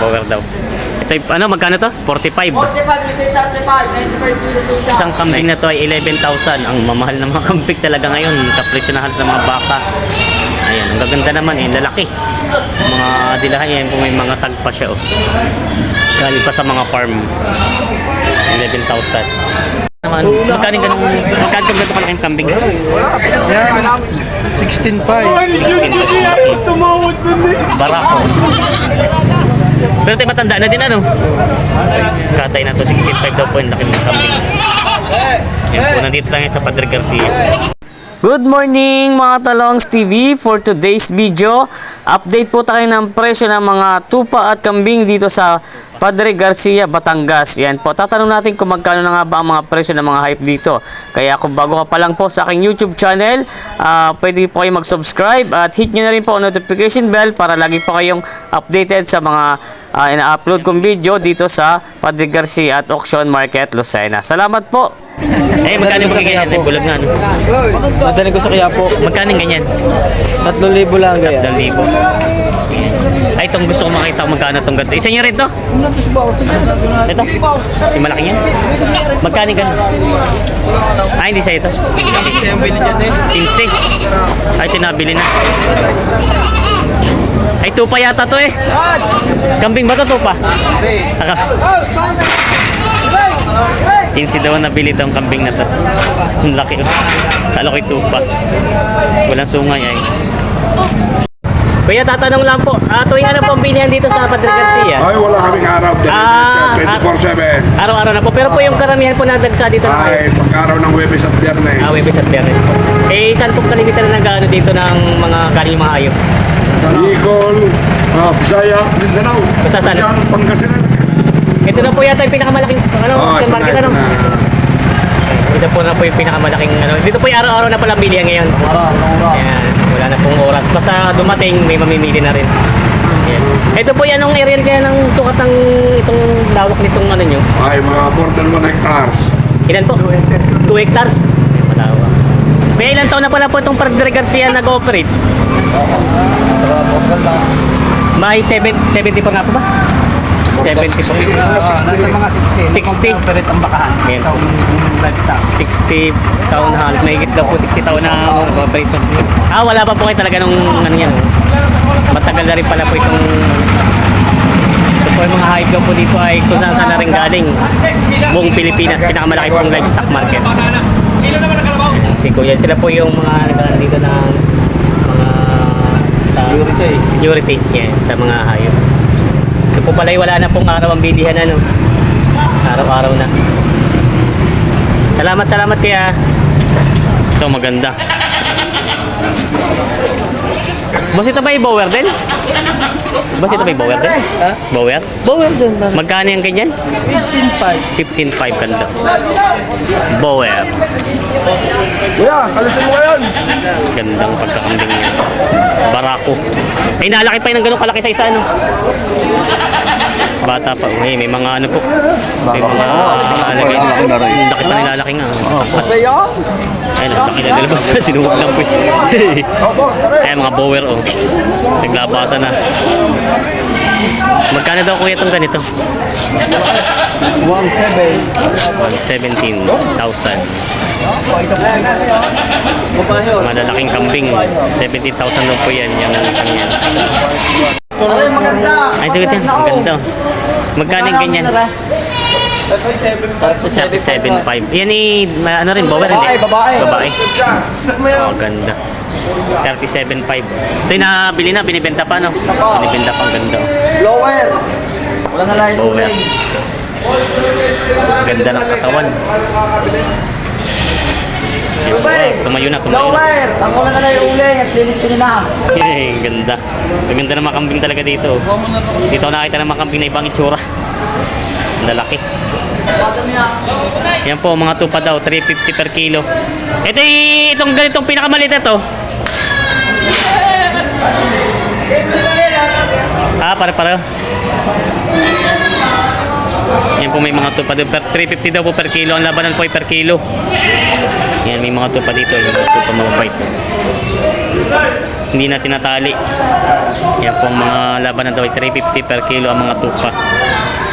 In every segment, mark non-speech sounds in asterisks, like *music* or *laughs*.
Bower daw. Ito, yung- ano, magkano to? 45. 45, you say 35, 95 kilos yung isa. Isang kambing na to ay 11,000. Ang mamahal ng mga kambing talaga ngayon. Kapresyo na halos ng mga baka. Ayan, ang gaganda naman eh, lalaki. Mga dilahan yan, kung may mga tag pa siya oh. Galing pa sa mga farm. 11,000. Naman, magkano yung ganun, magkano yung ganun kalaking kambing? Yan, 16.5. 16,000. Barako. Pero tayo matanda na din ano. Katay na to, 65 daw po yung laki ng kambing. Yan po, nandito lang yan sa Padre Garcia. Good morning mga Talongs TV for today's video. Update po tayo ng presyo ng mga tupa at kambing dito sa Padre Garcia, Batangas. Yan po. Tatanong natin kung magkano na nga ba ang mga presyo ng mga hype dito. Kaya kung bago ka pa lang po sa aking YouTube channel, ah, pwede po kayo mag-subscribe at hit nyo na rin po ang notification bell para lagi po kayong updated sa mga ah, ina-upload kong video dito sa Padre Garcia at Auction Market, Lucena. Salamat po! Eh, magkano yung ganyan? Ay, bulag na, ano? Madaling ko sa Quiapo. Magkano yung ganyan? 3,000 lang kaya. 2,000. Ay, itong gusto ko makita kung magkano itong ganito. Isa nyo rin to? Ito? Yung malaki yan? Magkano yung ganito? Ay, hindi sa ito. Kasi yung binigyan eh. 15. Ay, tinabili na. Ay, tupa yata to eh. Kambing ba to tupa? Taka. 15 daw nabili itong kambing na to. Ang laki oh. Kala ko'y tupa. Walang sungay ay. Kuya, tatanong lang po. Ah, tuwing ano po ang bilihan dito sa Padre Garcia? Ay, wala kaming araw dyan. Ah, 24-7. Araw-araw na po. Pero po yung karamihan po nadagsa dito sa Ay, pagkaraw ng Webes at Biyernes. Ah, Webes at Biyernes po. Eh, saan po kalimitan na nag dito ng mga kaning mga hayop? Bicol, ah, Bisaya, Mindanao. Basta saan? Pangasinan. Ito na po yata yung pinakamalaking ano, Oh, ito na, market ito ano. na. Ito po na po yung pinakamalaking ano. Dito po yung araw-araw na pala bilihan ngayon. Ayan, wala na pong oras. Basta dumating, may mamimili na rin. Ayan. Ito po yan ang area kaya ng sukat ng itong lawak nitong ano nyo. Ay, mga more than 1 hectares. Ilan po? 2 hectares. Ay, Malawak. May ilan taon na pala po itong Padre Garcia nag-ooperate? May 7, 70 pa nga po ba? 70 po. 60. Operate ang bakahan. Livestock. 60 taon na halos. May daw po 60 taon na operate. Ah, wala pa po kayo talaga nung ano yan. Matagal na rin pala po itong ito po yung mga hype daw po dito ay kung saan saan na rin galing. Buong Pilipinas, pinakamalaki pong livestock market. Si Kuya, sila po yung mga nagkaroon dito ng mga sa Security. security yes, sa mga hayop. Ito po pala wala na pong araw ang bilihan ano. Araw-araw na. Salamat, salamat kaya. Ito maganda. Boss, ito ba yung bower din? Boss, ito ba yung bower din? Ha? Bower? Dyan na. Magkano yung ganyan? 15.5. 15.5 ganda. Bower. Kuya, kalisin mo ngayon. Gandang pagkakambing niya. Barako. Ay, nalaki pa yun ng ganun kalaki sa isa, ano? Bata pa. May, may mga ano po. May mga uh, alagay. Laki pa nilalaki nga. Masaya. Ang laki na nilabas. Sinuwag lang po. Ay, mga bower, oh. Naglabasa na. Magkano daw kuya itong ganito? 1.7. 117,000. Malalaking kambing. 70,000 daw po yan. Yung isang yan. Ay, maganda. Ay, ito ito. Ang ganda. oh. Magkano yung ganyan? 37.5. Yan eh, ano rin, bower hindi? Babae, babae. Babae. Oh, ganda. 37.5. Ito yung nabili na, binibenta pa, no? Binibenta pa, ang ganda. oh. Lower. Wala na lahat. Bower. Ganda ng katawan. Siyempre, tumayo na, tumayo na. Lower. Ako na na yung uling at lilit yun na. Eh, ganda. Ang ganda ng makambing talaga dito. Dito ako nakita ng makambing na ibang itsura. Ang lalaki. Yan po, mga tupa daw, 350 per kilo. Ito y- itong ganitong pinakamaliit na to. Ah, pare-pare. Yan po may mga tupa doon. Per 350 daw po per kilo. Ang labanan po ay per kilo. Yan, may mga tupa dito. May mga tupa mga bite. hindi na tinatali. Yan po ang mga laban na daw ay 350 per kilo ang mga tupa.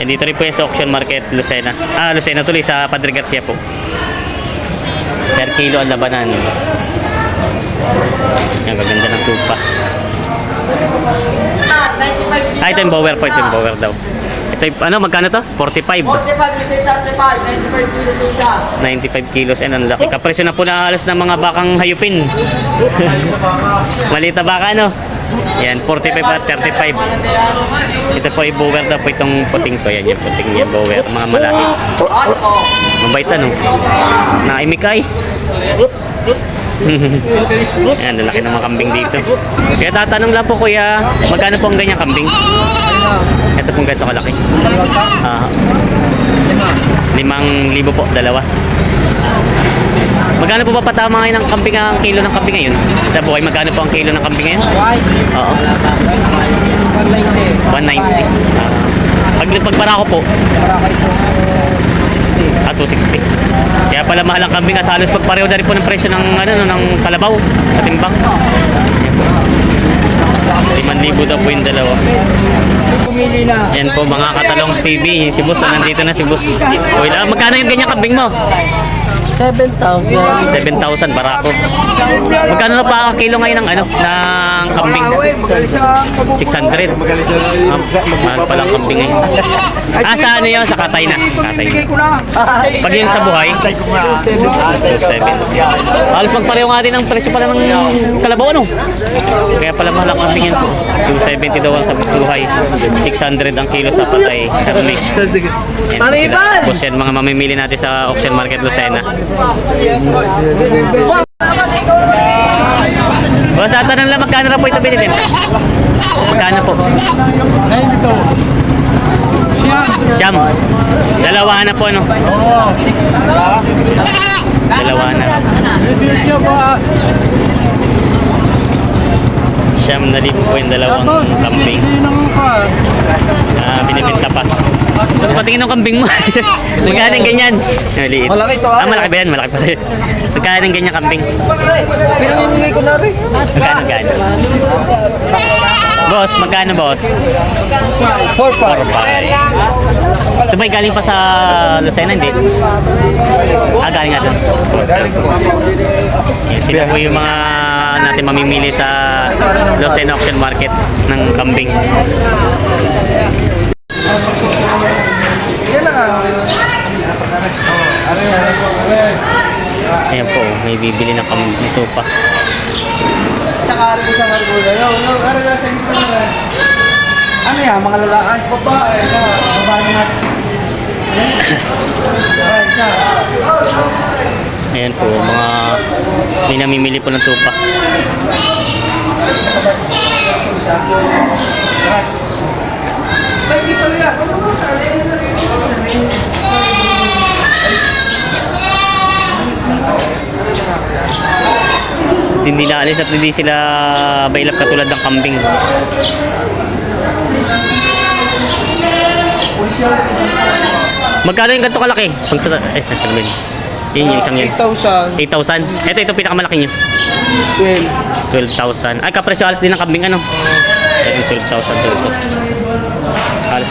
Yan dito rin po yan sa auction market Lucena. Ah, Lucena tuloy sa Padre Garcia po. Per kilo ang labanan. Yan, gaganda ng tupa. Ah, ito yung bower po, ito yung bower daw. Ito yung, ano, magkano to? 45. 45 yung say 35, 95 kilos yung isa. 95 kilos and ang laki. Kapresyo na po na alas ng mga bakang hayupin. *laughs* Malita baka no? Yan, 45 at 35. Ito po ay bower daw po itong puting to. Yan yung puting yan bower. Mga malaki. Ano po? Mabait ano? Naimik ay. *laughs* Yan, ang laki ng mga kambing dito. Kaya tatanong lang po kuya, magkano po ang ganyang kambing? Ito pong ganito kalaki. Ah, limang libo po, dalawa. Magkano po ba patama ngayon ng kambing ang kilo ng kambing ngayon? Sa buhay, magkano po ang kilo ng kambing ngayon? Oo, Wala pa. 190. 190. Ah, pag pagpara ko po, Para kayo po 60. At 260. Kaya pala mahal ang kambing at halos pagpareho na rin po ng presyo ng ano no, ng kalabaw sa timbang. Yan po. 5,000 daw po yung dalawa. Yan po mga katalong TV. Si Boss, nandito na si Boss. Uy, ah, magkano yung ganyan kambing mo? 7,000. 7,000 barako. Magkano na pa kilo ngayon ng ano ng kambing? 600. Ah, mahal pala ang kambing ngayon. Ah, sa ano yun? Sa katay na. Katay na. Pag yung sa buhay, 2.7. Halos magpareho nga din ang presyo pala ng kalabaw, ano? Kaya pala mahal ang kambing po. 270 daw ang sa buhay. 600 ang kilo sa patay. Karmik. Yan, Pariban! Tapos yan, mga mamimili natin sa auction market Lucena. O, sa tanong lang, magkano na po ito binili? Magkano po? Siyam. Dalawa na po, no? Dalawa na. Siyam na din po yung dalawang kambing. Ah. Patingin ng kambing mo. *laughs* Magkano yung ganyan? Maliit. Malaki to, Ah, malaki ba yan? Malaki pa rin. Magkano yung ganyan kambing? Pinamimigay ko na rin. Magkano gano? Boss, magkano boss? 4 Four five. Ito ba galing pa sa Lucena, hindi? Ah, galing nga doon. Yan, sila po yung mga natin mamimili sa Lucena Auction Market ng kambing. Ayan po, may bibili ng kambing ito pa. Saka rin sa Margola. Yo, yo, ano na sa ito na rin? Ano yan, mga lalaki? Babae, na. Babae natin. Ayan, po, mga may namimili po ng tupa. Ay, di pala yan. At hindi naalis at hindi sila bailap katulad ng kambing. Magkano yung ganito kalaki? Pag sa... Eh, nasa naman. Yun yung isang yun. 8,000. 8,000. Ito, ito pinakamalaki niya. 12. 12,000. Ay, kapresyo alas din ng kambing ano? Ayun, 12,000. 12,000.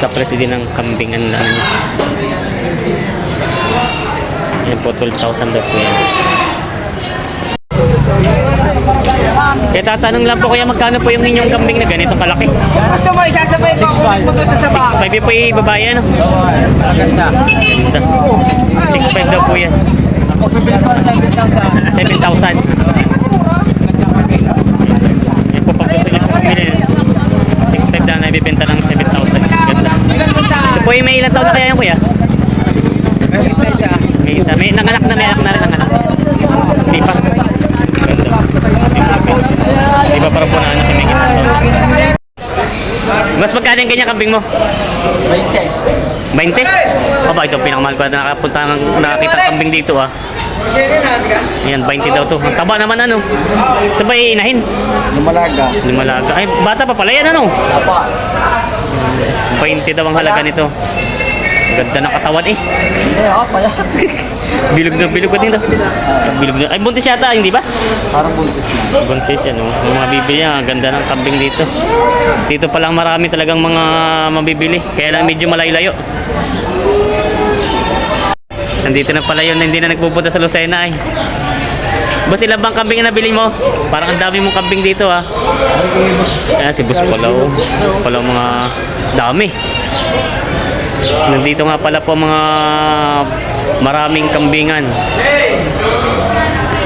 Kapresidi ng kambingan na niya. Yan po, 12,000 daw po yan. Kaya tatanong lang po kuya, magkano po yung inyong kambing na ganito kalaki? Gusto mo, isasabay ko, kunin sa saba. 6.5 po yung babae, ano? Ganda. Ganda. 6.5 daw po yan. 7,000. 7,000. Yan po, pag gusto niyo po, 6.5 daw, naibibenta ng 7,000. Yung may ilang taon na kaya yan kuya? May isa. May nanganak na, may anak na rin nanganak. Di pa. Ganda. Di ba parang po na anak may kita Mas magkano yung ganyan kambing mo? 20. 20? O ba, ito pinakamahal ko na nakapunta ng nakakita ng kambing dito ah. Na? Ayan, 20 daw to. Ang taba naman ano. Ito ba iinahin? Lumalaga. Lumalaga. Ay, bata pa pala yan ano. Dapat. 20 daw ang halaga nito. Ganda ng katawan eh. Hindi, ako pala. *laughs* Bilog na bilog din to. Bilog na. Ay, buntis yata, hindi ba? Parang buntis na. Buntis yan, oh. Yung mga bibili yan, ang ganda ng kambing dito. Dito pa lang marami talagang mga mabibili. Kaya lang medyo malayo-layo. Nandito na pala yun, hindi na nagpupunta sa Lucena eh. Boss, ilan bang kambing na nabili mo? Parang ang dami mong kambing dito ah. Ayan, si Boss pala oh. Pala mga dami. Nandito nga pala po mga maraming kambingan.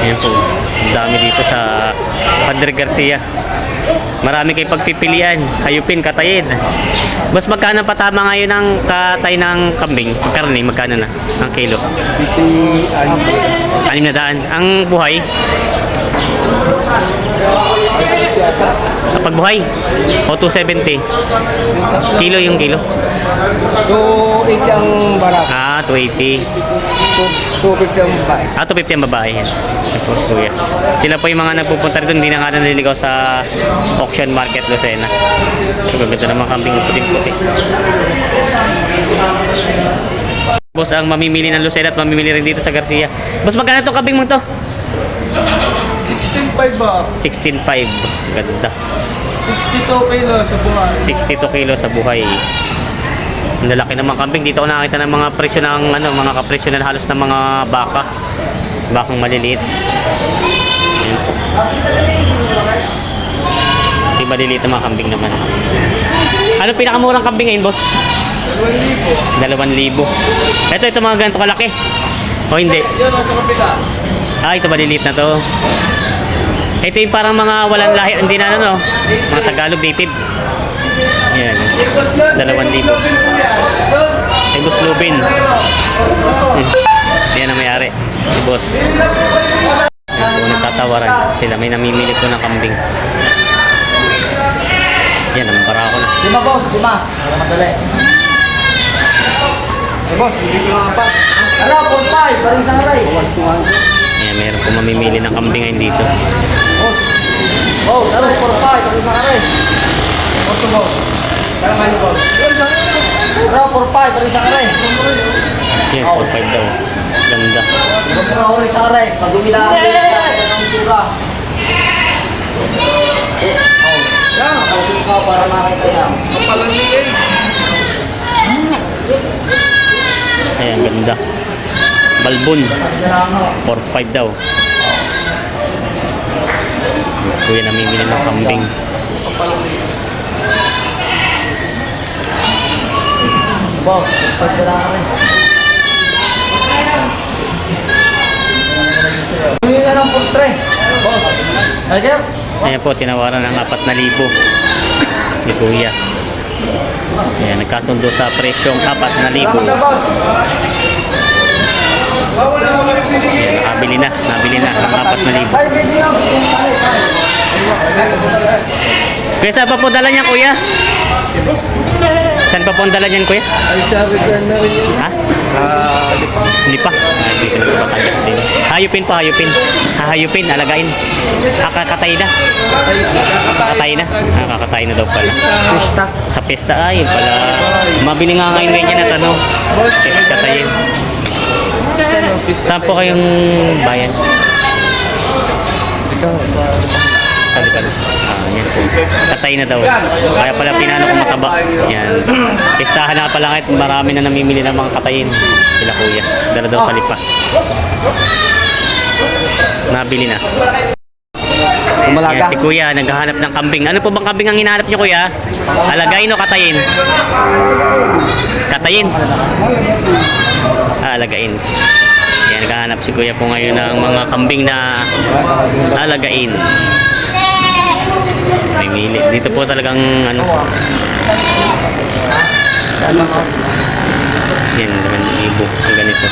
Ayan po. Dami dito sa Padre Garcia. Marami kayo pagpipilian. Hayupin, katayin. Boss, magkano pa tama ngayon ang katay ng kambing? Karne, magkano na ang kilo? Iti, ano po? Anim na daan. Ang buhay? Sa pagbuhay? O 270? Kilo yung kilo? 280 ang barak. Ah, 280. 250 ang babae. Ah, 250 ang babae yan. Tapos kuya. Sila po yung mga nagpupunta rito, hindi na nga naliligaw sa auction market Lucena. So, gaganda naman kambing puting-puti. Boss, ang mamimili ng Lucena at mamimili rin dito sa Garcia. Boss, magkano itong kambing mo to? 16.5 ba? 16.5. Ganda. 62 kilo sa buwan. 62 kilo sa buhay. Ang lalaki naman kambing. Dito ako nakita ng mga presyo ng ano, mga kapresyo na halos ng mga baka. Bakang maliliit. Ayan po. Di maliliit ang mga kambing naman. Ano pinakamurang kambing ngayon, boss? 2,000. Ito, ito mga ganito kalaki. O hindi? Yun, nasa kapila. Ah, ito maliliit na to. Ito yung parang mga walang lahi, hindi na ano, no? mga Tagalog native. Yan. Dalawang libo. Boss Lubin. Hmm. Yan ang mayari. Si Boss. Po, nagtatawaran sila. May namimili po ng kambing. Yan, ang barako na. Lima boss, lima. Para madali. Eh boss, bibigyan ko nga pa. Ano, 4-5, paring sa aray. Yan, meron po mamimili ng kambing ngayon dito. Oh, ano, 4-5, paring sa aray. Orto boss. Parang ano boss? Ano, 4-5, paring sa aray. Yan, 4-5 daw. Ganda. Huwag mo na sa aray. Pag umilaan ko yung. Oh, ka para makita yan. Kapalangin. Ayan, ganda. Balbon. Kailangan. 4-5 daw. Kuya namimili ng kambing. Boss, pagkailangan rin. Hindi na lang por tre. Boss. Again. Ayan po, tinawaran ng 4,000 ni Kuya. Ayan, nagkasundo sa presyong 4,000. Salamat na, boss. Ayan, nakabili na. Nabili na ng 4,000. Ay, baby, yung Kuya, saan pa po dala niya, Kuya? Saan pa po ang dala niyan, Kuya? Ha? Hindi pa. Ah, dito. Hayupin pa, hayupin. Hahayupin, alagain. Kakatay na. Kakatay na. Ah, kakatay na daw pala. Pista. Sa pesta, ay, pala. Mabili nga ngayon ngayon yan at ano. Katayin. Saan po kayong bayan? Sa likod. Ah, yan po. Katay na daw. Kaya pala pinano ko mataba. Yan. Pistahan na pala kahit marami na namimili ng mga katayin. Sila kuya. Dala daw sa lipa. Nabili na. Yan, si kuya naghahanap ng kambing. Ano po bang kambing ang hinahanap niyo kuya? Alagayin o katayin? Katayin. Ah, alagain. Yan, naghahanap si kuya po ngayon ng mga kambing na alagain. May mili. Dito po talagang ano. Yan, naman ibo. Ang ganito.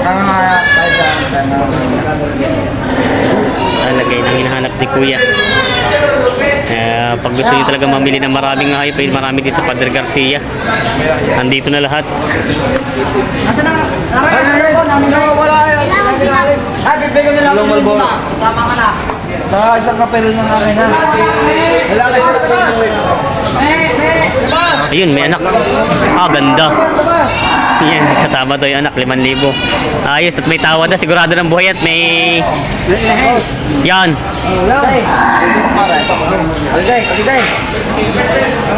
Kaya tayo dyan. Alagay ang hinahanap ni Kuya. Kaya pag gusto niyo talaga mamili ng maraming hayop, eh, marami din sa Padre Garcia. Andito na lahat. Nasaan na? Ay, ay, ay, namin nawawala yun. Ay, bibigyan nila ako ng lima. Kasama ka na. Isang kapelo ng akin ha. Wala ka isang. Eh, eh, boss! Ayun, may anak. Ah, ganda. Yan, kasama daw yung anak, 5,000. Ayos, at may tawad na. Sigurado ng buhay at may... Yan, paliday.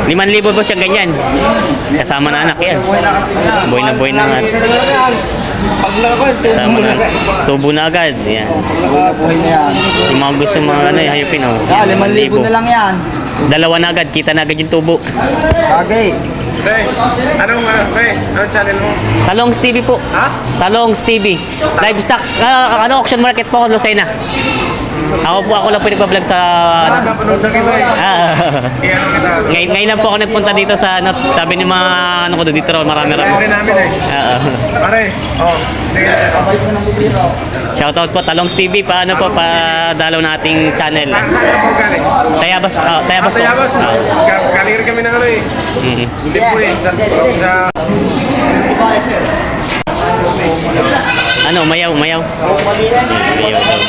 5,000 po siya ganyan. Kasama na anak yan. Buhay na. Buhay na nga. Kasama na. Tubo na agad. Yan. Buhay na yan. Yung mga gusto mga ano, eh, hayupin oh. Yan, 5,000 na lang yan. Dalawa na agad, kita na agad yung tubo. Bagay. Pre, anong, uh, pre, anong channel mo? Talongs TV po. Ha? Talongs TV. Livestock, ah, ano, auction market po, Lucena. Ako po, ako lang po nagpa-vlog sa... Ano, Napanood na kita eh. ah, Kaya ano ngayon, ngayon lang po ako nagpunta dito sa, ano, sabi ni mga, ano ko doon, dito raw, marami raw. Siyempre namin eh. Ah, ah. Pare, oh, sige. Shoutout po, Talongs TV, paano po, padalaw nating channel. Saan saan ka po galing? Tayabas, ah, Tayabas po. Tayabas. Ah, Ga- Galing rin kami ng ano eh. mhm. Hindi po eh. Sa, sa, Ano, umayaw. Hmm, Umayaw daw.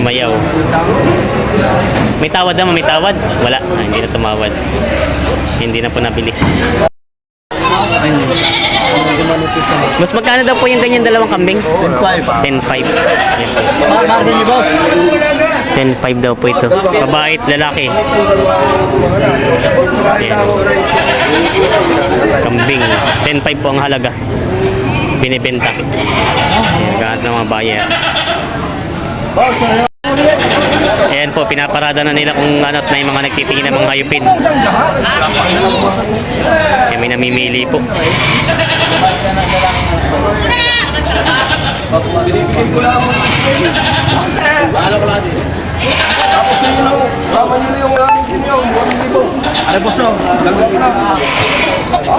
Umayaw. May tawad naman, may tawad. Wala, ah, hindi na tumawad. Hindi na po nabili. Mas magkano daw po yung ganyan dalawang kambing? 10.5. 10.5. Yan po. Marvin ni boss. 10.5 daw po ito. Babae at lalaki. Yan. Kambing. 10.5 po ang halaga. Binibenta. Gahat ng mga buyer. Ayan po, pinaparada na nila kung ano na yung mga nagtitingin ng mga hayupin. May namimili po. Ano boss? oh?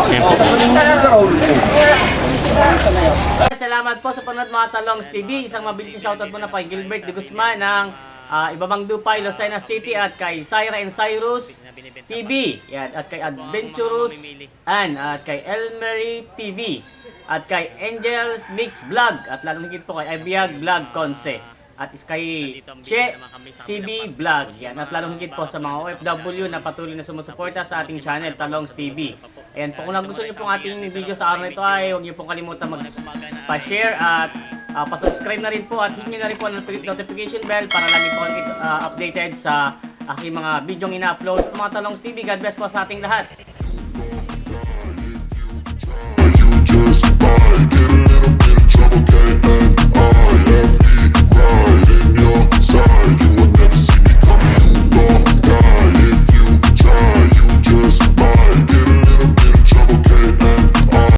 Ayan po. Salamat po sa panonood mga Talongs TV. Isang mabilis na shoutout muna kay Gilbert de Guzman ng ah, Ibabang Dupay, Lucena City at kay Syra and Cyrus TV. Yan, at kay Adventurous Ann at kay Elmery TV at kay Angels Mix Vlog at lalo higit po kay Abiag Vlog Conce at is kay Che TV Vlog. Yan, at lalong higit po sa mga OFW na patuloy na sumusuporta sa ating channel, Talongs TV. Ayan po, kung nagustuhan niyo pong ating video sa araw na ito ay huwag niyo pong kalimutan mag-share at ah, pa-subscribe na rin po at hit niyo na rin po ang notification bell para lagi po ah, updated sa aking mga video ina-upload. Mga Talongs TV, God bless po sa ating lahat. I you.